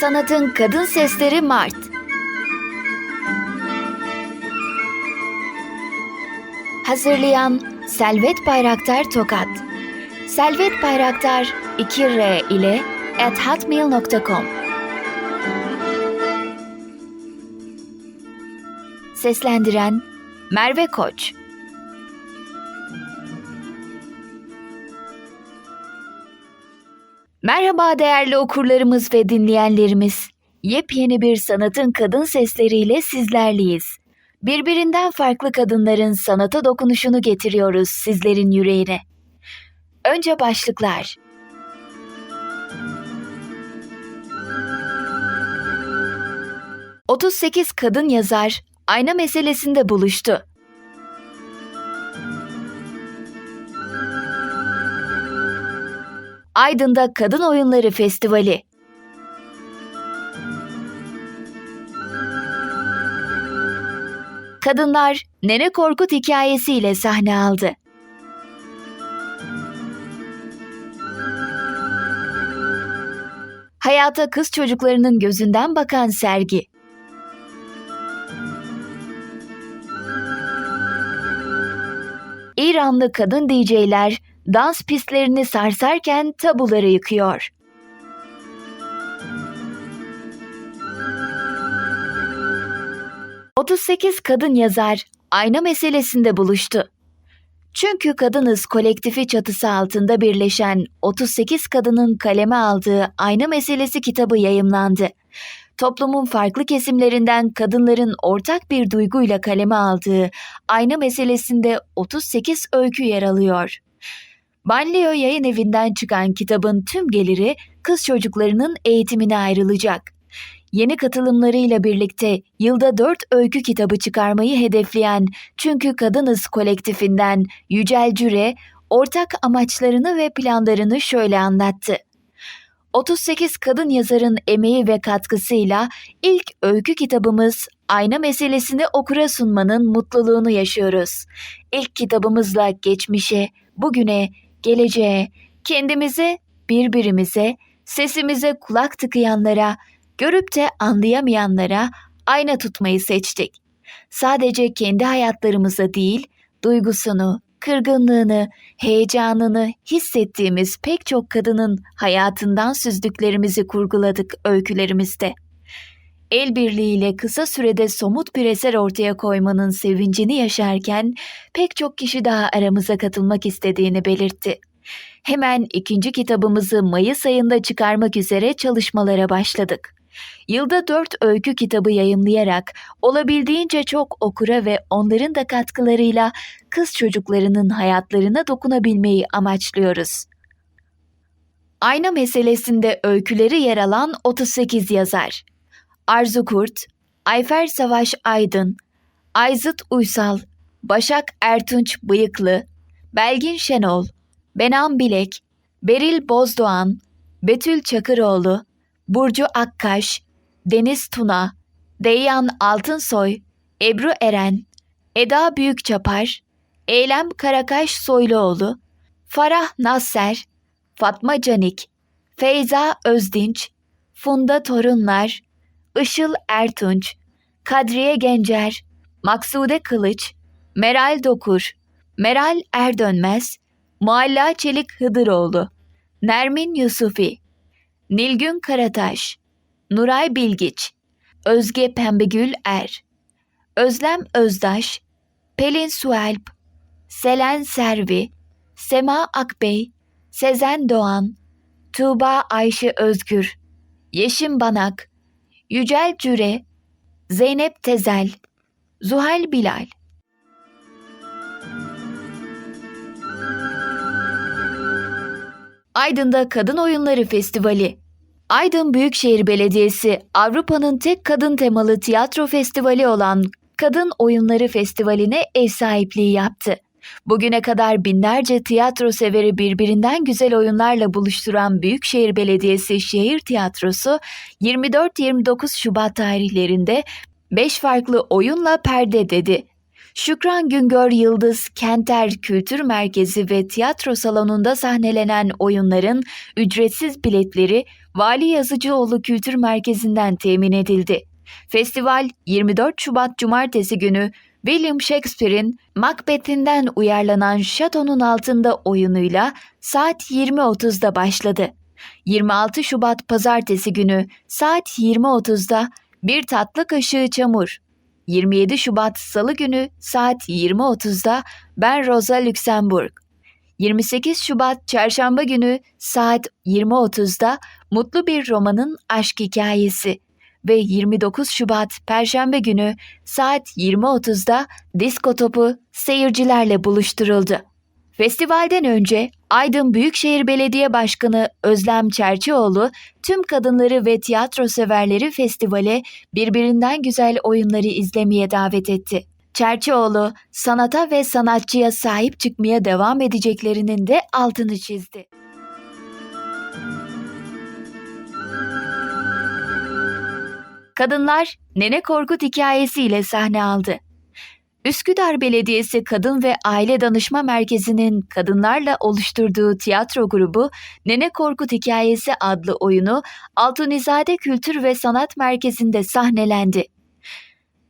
Sanatın Kadın Sesleri Mart. Hazırlayan Selvet Bayraktar Tokat. Selvet Bayraktar 2R ile at hotmail.com Seslendiren Merve Koç Merhaba değerli okurlarımız ve dinleyenlerimiz. Yepyeni bir sanatın kadın sesleriyle sizlerleyiz. Birbirinden farklı kadınların sanata dokunuşunu getiriyoruz sizlerin yüreğine. Önce başlıklar. ...38 kadın yazar ayna meselesinde buluştu. Aydın'da Kadın Oyunları Festivali. Kadınlar Nene Korkut hikayesiyle sahne aldı. Hayata kız çocuklarının gözünden bakan sergi. İranlı kadın DJ'ler dans pistlerini sarsarken tabuları yıkıyor. ...38 kadın yazar ayna meselesinde buluştu. Çünkü Kadınız kolektifi çatısı altında birleşen 38 kadının kaleme aldığı Ayna Meselesi kitabı yayımlandı. Toplumun farklı kesimlerinden kadınların ortak bir duyguyla kaleme aldığı Ayna Meselesi'nde 38 öykü yer alıyor. Banlio Yayın Evi'nden çıkan kitabın tüm geliri kız çocuklarının eğitimine ayrılacak. Yeni katılımlarıyla birlikte yılda 4 öykü kitabı çıkarmayı hedefleyen Çünkü Kadınız kolektifinden Yücel Cüre, ortak amaçlarını ve planlarını şöyle anlattı. 38 kadın yazarın emeği ve katkısıyla ilk öykü kitabımız Ayna meselesini okura sunmanın mutluluğunu yaşıyoruz. İlk kitabımızla geçmişe, bugüne, geleceğe, kendimize, birbirimize, sesimize kulak tıkayanlara, görüp de anlayamayanlara ayna tutmayı seçtik. Sadece kendi hayatlarımıza değil, duygusunu, kırgınlığını, heyecanını hissettiğimiz pek çok kadının hayatından süzdüklerimizi kurguladık öykülerimizde. El birliğiyle kısa sürede somut bir eser ortaya koymanın sevincini yaşarken pek çok kişi daha aramıza katılmak istediğini belirtti. Hemen ikinci kitabımızı Mayıs ayında çıkarmak üzere çalışmalara başladık. Yılda dört öykü kitabı yayımlayarak olabildiğince çok okura ve onların da katkılarıyla kız çocuklarının hayatlarına dokunabilmeyi amaçlıyoruz. Ayna meselesinde öyküleri yer alan 38 yazar. Arzu Kurt, Ayfer Savaş Aydın, Ayzıt Uysal, Başak Ertunç Bıyıklı, Belgin Şenol, Benan Bilek, Beril Bozdoğan, Betül Çakıroğlu, Burcu Akkaş, Deniz Tuna, Deyyan Altınsoy, Ebru Eren, Eda Büyükçapar, Eylem Karakaş Soyluoğlu, Farah Nasser, Fatma Canik, Feyza Özdinç, Funda Torunlar, Işıl Ertunç, Kadriye Gencer, Maksude Kılıç, Meral Dokur, Meral Erdönmez, Mualla Çelik Hıdıroğlu, Nermin Yusufi, Nilgün Karataş, Nuray Bilgiç, Özge Pembegül Er, Özlem Özdaş, Pelin Sualp, Selen Servi, Sema Akbey, Sezen Doğan, Tuğba Ayşe Özgür, Yeşim Banak, Yücel Cüre, Zeynep Tezel, Zuhal Bilal. Aydın'da Kadın Oyunları Festivali Aydın Büyükşehir Belediyesi Avrupa'nın tek kadın temalı tiyatro festivali olan Kadın Oyunları Festivali'ne ev sahipliği yaptı. Bugüne kadar binlerce tiyatro severi birbirinden güzel oyunlarla buluşturan Büyükşehir Belediyesi Şehir Tiyatrosu 24-29 Şubat tarihlerinde 5 farklı oyunla perde dedi. Şükran Güngör Yıldız Kenter Kültür Merkezi ve tiyatro salonunda sahnelenen oyunların ücretsiz biletleri Vali Yazıcıoğlu Kültür Merkezi'nden temin edildi. Festival 24 Şubat Cumartesi günü William Shakespeare'in Macbeth'inden uyarlanan Şatonun Altında oyunuyla saat 20.30'da başladı. 26 Şubat Pazartesi günü saat 20.30'da Bir Tatlı Kaşığı Çamur. 27 Şubat Salı günü saat 20.30'da Ben Rosa Luxemburg. 28 Şubat Çarşamba günü saat 20.30'da Mutlu Bir Romanın Aşk Hikayesi ve 29 Şubat Perşembe günü saat 20.30'da Disko Topu seyircilerle buluşturuldu. Festivalden önce Aydın Büyükşehir Belediye Başkanı Özlem Çerçioğlu tüm kadınları ve tiyatro severleri festivale birbirinden güzel oyunları izlemeye davet etti. Çerçioğlu sanata ve sanatçıya sahip çıkmaya devam edeceklerinin de altını çizdi. Kadınlar Nene Korkut hikayesiyle sahne aldı. Üsküdar Belediyesi Kadın ve Aile Danışma Merkezi'nin kadınlarla oluşturduğu tiyatro grubu Nene Korkut Hikayesi adlı oyunu Altunizade Kültür ve Sanat Merkezi'nde sahnelendi.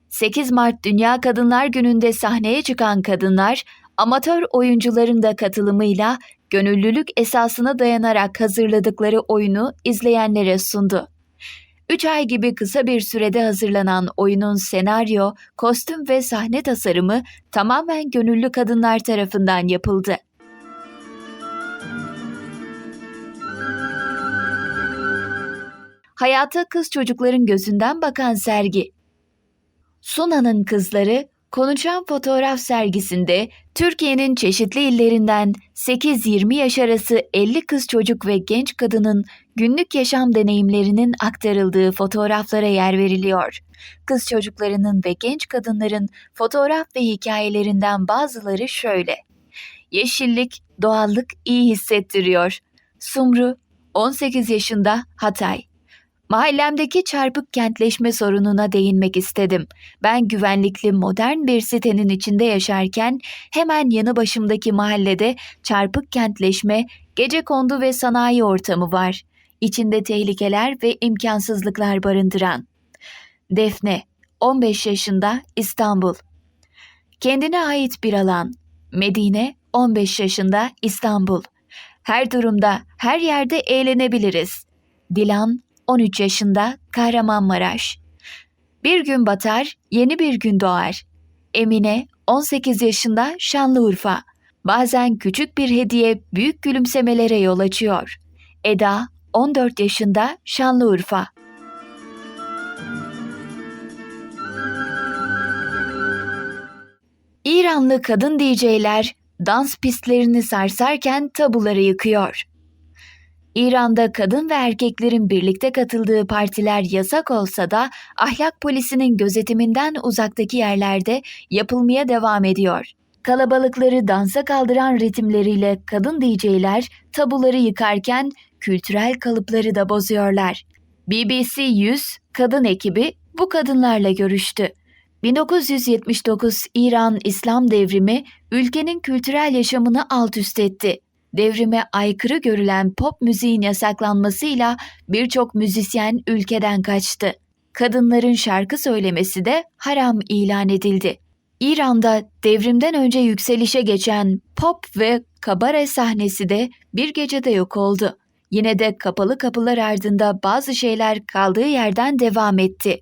8 Mart Dünya Kadınlar Günü'nde sahneye çıkan kadınlar, amatör oyuncuların da katılımıyla gönüllülük esasına dayanarak hazırladıkları oyunu izleyenlere sundu. 3 ay gibi kısa bir sürede hazırlanan oyunun senaryo, kostüm ve sahne tasarımı tamamen gönüllü kadınlar tarafından yapıldı. Hayata kız çocukların gözünden bakan sergi. Suna'nın Kızları Konuşan Fotoğraf sergisinde Türkiye'nin çeşitli illerinden 8-20 yaş arası 50 kız çocuk ve genç kadının günlük yaşam deneyimlerinin aktarıldığı fotoğraflara yer veriliyor. Kız çocuklarının ve genç kadınların fotoğraf ve hikayelerinden bazıları şöyle. Yeşillik, doğallık iyi hissettiriyor. Sumru, 18 yaşında Hatay. Mahallemdeki çarpık kentleşme sorununa değinmek istedim. Ben güvenlikli modern bir sitenin içinde yaşarken hemen yanı başımdaki mahallede çarpık kentleşme, gece kondu ve sanayi ortamı var. İçinde tehlikeler ve imkansızlıklar barındıran. Defne, 15 yaşında İstanbul. Kendine ait bir alan. Medine, 15 yaşında İstanbul. Her durumda, her yerde eğlenebiliriz. Dilan, 13 yaşında Kahramanmaraş. Bir gün batar, yeni bir gün doğar. Emine 18 yaşında Şanlıurfa. Bazen küçük bir hediye büyük gülümsemelere yol açıyor. Eda 14 yaşında Şanlıurfa. İranlı kadın DJ'ler dans pistlerini sarsarken tabuları yıkıyor. İran'da kadın ve erkeklerin birlikte katıldığı partiler yasak olsa da ahlak polisinin gözetiminden uzaktaki yerlerde yapılmaya devam ediyor. Kalabalıkları dansa kaldıran ritimleriyle kadın DJ'ler tabuları yıkarken kültürel kalıpları da bozuyorlar. BBC 100 kadın ekibi bu kadınlarla görüştü. 1979 İran İslam devrimi ülkenin kültürel yaşamını alt üst etti devrime aykırı görülen pop müziğin yasaklanmasıyla birçok müzisyen ülkeden kaçtı. Kadınların şarkı söylemesi de haram ilan edildi. İran'da devrimden önce yükselişe geçen pop ve kabare sahnesi de bir gecede yok oldu. Yine de kapalı kapılar ardında bazı şeyler kaldığı yerden devam etti.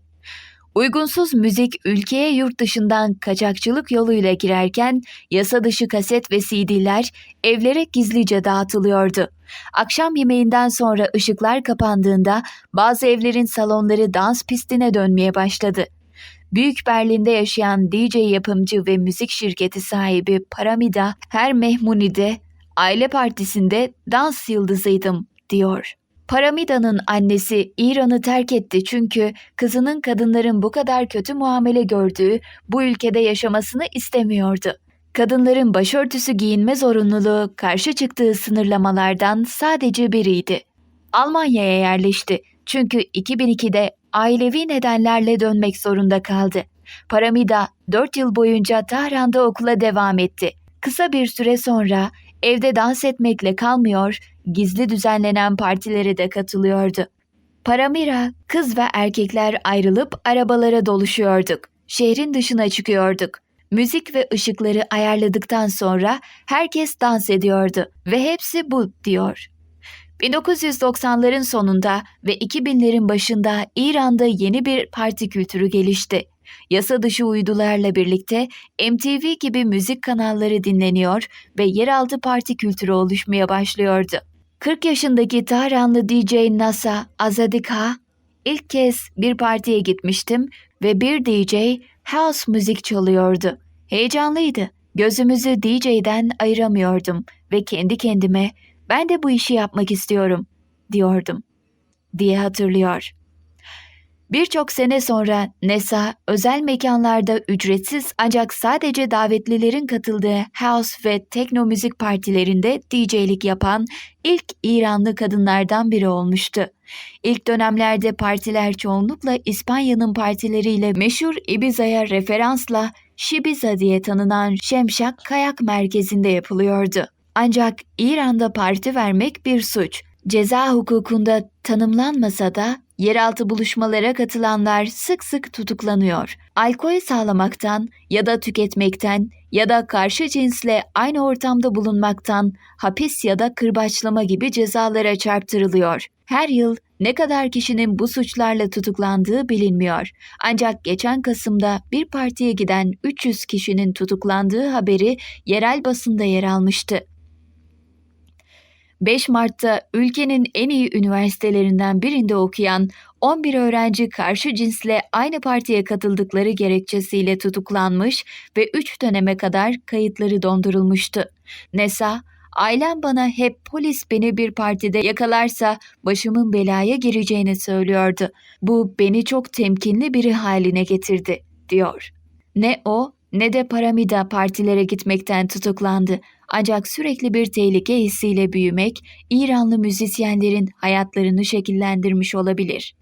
Uygunsuz müzik ülkeye yurt dışından kaçakçılık yoluyla girerken yasa dışı kaset ve CD'ler evlere gizlice dağıtılıyordu. Akşam yemeğinden sonra ışıklar kapandığında bazı evlerin salonları dans pistine dönmeye başladı. Büyük Berlin'de yaşayan DJ yapımcı ve müzik şirketi sahibi Paramida her Mehmuni'de aile partisinde dans yıldızıydım diyor. Paramida'nın annesi İran'ı terk etti çünkü kızının kadınların bu kadar kötü muamele gördüğü bu ülkede yaşamasını istemiyordu. Kadınların başörtüsü giyinme zorunluluğu karşı çıktığı sınırlamalardan sadece biriydi. Almanya'ya yerleşti çünkü 2002'de ailevi nedenlerle dönmek zorunda kaldı. Paramida 4 yıl boyunca Tahran'da okula devam etti. Kısa bir süre sonra evde dans etmekle kalmıyor, gizli düzenlenen partilere de katılıyordu. Paramira, kız ve erkekler ayrılıp arabalara doluşuyorduk. Şehrin dışına çıkıyorduk. Müzik ve ışıkları ayarladıktan sonra herkes dans ediyordu ve hepsi bu diyor. 1990'ların sonunda ve 2000'lerin başında İran'da yeni bir parti kültürü gelişti. Yasa dışı uydularla birlikte MTV gibi müzik kanalları dinleniyor ve yeraltı parti kültürü oluşmaya başlıyordu. 40 yaşındaki Tahranlı DJ Nasa Azadika ilk kez bir partiye gitmiştim ve bir DJ house müzik çalıyordu. Heyecanlıydı. Gözümüzü DJ'den ayıramıyordum ve kendi kendime ben de bu işi yapmak istiyorum diyordum diye hatırlıyor. Birçok sene sonra Nesa özel mekanlarda ücretsiz ancak sadece davetlilerin katıldığı house ve tekno müzik partilerinde DJ'lik yapan ilk İranlı kadınlardan biri olmuştu. İlk dönemlerde partiler çoğunlukla İspanya'nın partileriyle meşhur Ibiza'ya referansla Shibiza diye tanınan Şemşak Kayak Merkezi'nde yapılıyordu. Ancak İran'da parti vermek bir suç. Ceza hukukunda tanımlanmasa da yeraltı buluşmalara katılanlar sık sık tutuklanıyor. Alkol sağlamaktan ya da tüketmekten ya da karşı cinsle aynı ortamda bulunmaktan hapis ya da kırbaçlama gibi cezalara çarptırılıyor. Her yıl ne kadar kişinin bu suçlarla tutuklandığı bilinmiyor. Ancak geçen Kasım'da bir partiye giden 300 kişinin tutuklandığı haberi yerel basında yer almıştı. 5 Mart'ta ülkenin en iyi üniversitelerinden birinde okuyan 11 öğrenci karşı cinsle aynı partiye katıldıkları gerekçesiyle tutuklanmış ve 3 döneme kadar kayıtları dondurulmuştu. Nesa, ailem bana hep polis beni bir partide yakalarsa başımın belaya gireceğini söylüyordu. Bu beni çok temkinli biri haline getirdi, diyor. Ne o ne de Paramida partilere gitmekten tutuklandı. Ancak sürekli bir tehlike hissiyle büyümek İranlı müzisyenlerin hayatlarını şekillendirmiş olabilir.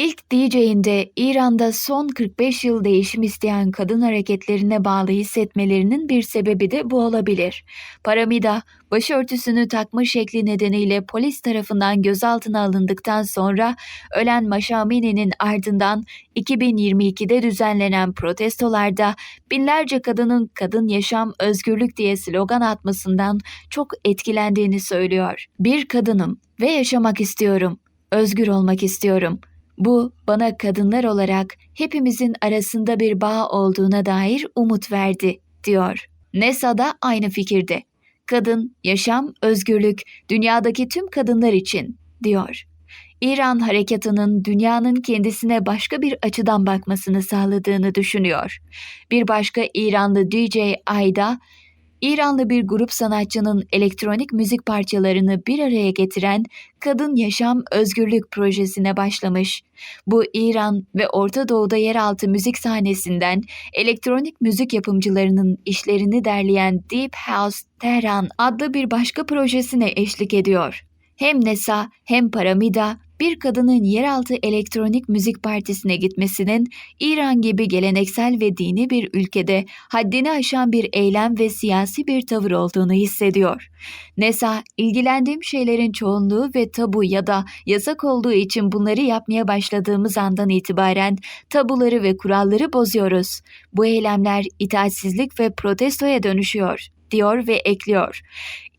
İlk DJ'inde İran'da son 45 yıl değişim isteyen kadın hareketlerine bağlı hissetmelerinin bir sebebi de bu olabilir. Paramida, başörtüsünü takma şekli nedeniyle polis tarafından gözaltına alındıktan sonra ölen Maşamini'nin ardından 2022'de düzenlenen protestolarda binlerce kadının kadın yaşam özgürlük diye slogan atmasından çok etkilendiğini söylüyor. Bir kadınım ve yaşamak istiyorum. Özgür olmak istiyorum. Bu bana kadınlar olarak hepimizin arasında bir bağ olduğuna dair umut verdi, diyor. Nesa da aynı fikirde. Kadın, yaşam, özgürlük dünyadaki tüm kadınlar için, diyor. İran harekatının dünyanın kendisine başka bir açıdan bakmasını sağladığını düşünüyor. Bir başka İranlı DJ Ayda, İranlı bir grup sanatçının elektronik müzik parçalarını bir araya getiren Kadın Yaşam Özgürlük projesine başlamış. Bu İran ve Orta Doğu'da yeraltı müzik sahnesinden elektronik müzik yapımcılarının işlerini derleyen Deep House Tehran adlı bir başka projesine eşlik ediyor. Hem Nesa hem Paramida bir kadının yeraltı elektronik müzik partisine gitmesinin İran gibi geleneksel ve dini bir ülkede haddini aşan bir eylem ve siyasi bir tavır olduğunu hissediyor. Nesa, ilgilendiğim şeylerin çoğunluğu ve tabu ya da yasak olduğu için bunları yapmaya başladığımız andan itibaren tabuları ve kuralları bozuyoruz. Bu eylemler itaatsizlik ve protestoya dönüşüyor diyor ve ekliyor.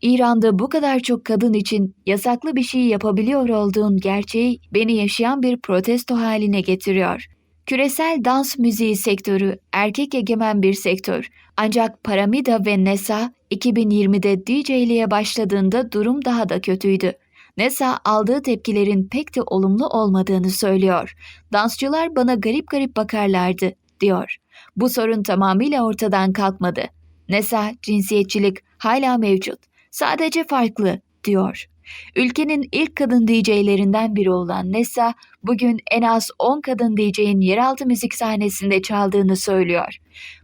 İran'da bu kadar çok kadın için yasaklı bir şey yapabiliyor olduğun gerçeği beni yaşayan bir protesto haline getiriyor. Küresel dans müziği sektörü erkek egemen bir sektör. Ancak Paramida ve Nesa 2020'de DJ'liğe başladığında durum daha da kötüydü. Nesa aldığı tepkilerin pek de olumlu olmadığını söylüyor. Dansçılar bana garip garip bakarlardı, diyor. Bu sorun tamamıyla ortadan kalkmadı. Nesa, cinsiyetçilik hala mevcut. Sadece farklı, diyor. Ülkenin ilk kadın DJ'lerinden biri olan Nessa, bugün en az 10 kadın DJ'in yeraltı müzik sahnesinde çaldığını söylüyor.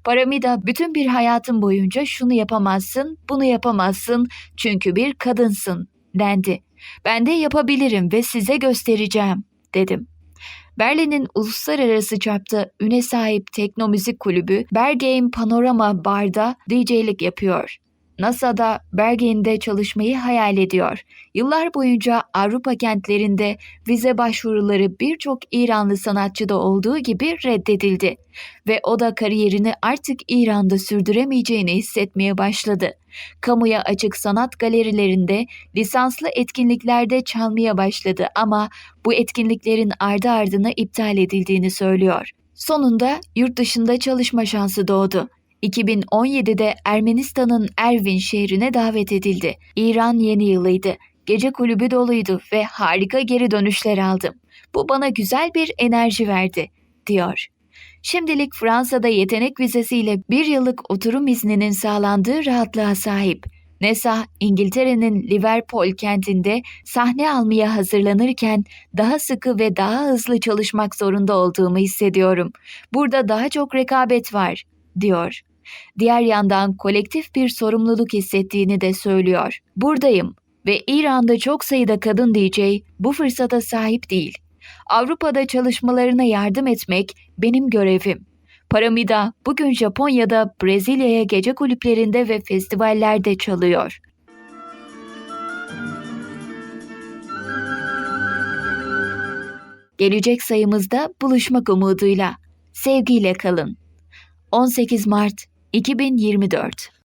Paramida bütün bir hayatım boyunca şunu yapamazsın, bunu yapamazsın çünkü bir kadınsın, dendi. Ben de yapabilirim ve size göstereceğim, dedim. Berlin'in uluslararası çapta üne sahip tekno müzik kulübü Bergheim Panorama Bar'da DJ'lik yapıyor. NASA'da Bergen'de çalışmayı hayal ediyor. Yıllar boyunca Avrupa kentlerinde vize başvuruları birçok İranlı sanatçıda olduğu gibi reddedildi ve o da kariyerini artık İran'da sürdüremeyeceğini hissetmeye başladı. Kamuya açık sanat galerilerinde lisanslı etkinliklerde çalmaya başladı ama bu etkinliklerin ardı ardına iptal edildiğini söylüyor. Sonunda yurt dışında çalışma şansı doğdu. 2017'de Ermenistan'ın Ervin şehrine davet edildi. İran yeni yılıydı. Gece kulübü doluydu ve harika geri dönüşler aldım. Bu bana güzel bir enerji verdi, diyor. Şimdilik Fransa'da yetenek vizesiyle bir yıllık oturum izninin sağlandığı rahatlığa sahip. Nesa, İngiltere'nin Liverpool kentinde sahne almaya hazırlanırken daha sıkı ve daha hızlı çalışmak zorunda olduğumu hissediyorum. Burada daha çok rekabet var, diyor. Diğer yandan kolektif bir sorumluluk hissettiğini de söylüyor. Buradayım ve İran'da çok sayıda kadın DJ bu fırsata sahip değil. Avrupa'da çalışmalarına yardım etmek benim görevim. Paramida bugün Japonya'da, Brezilya'ya gece kulüplerinde ve festivallerde çalıyor. Gelecek sayımızda buluşmak umuduyla. Sevgiyle kalın. 18 Mart 2024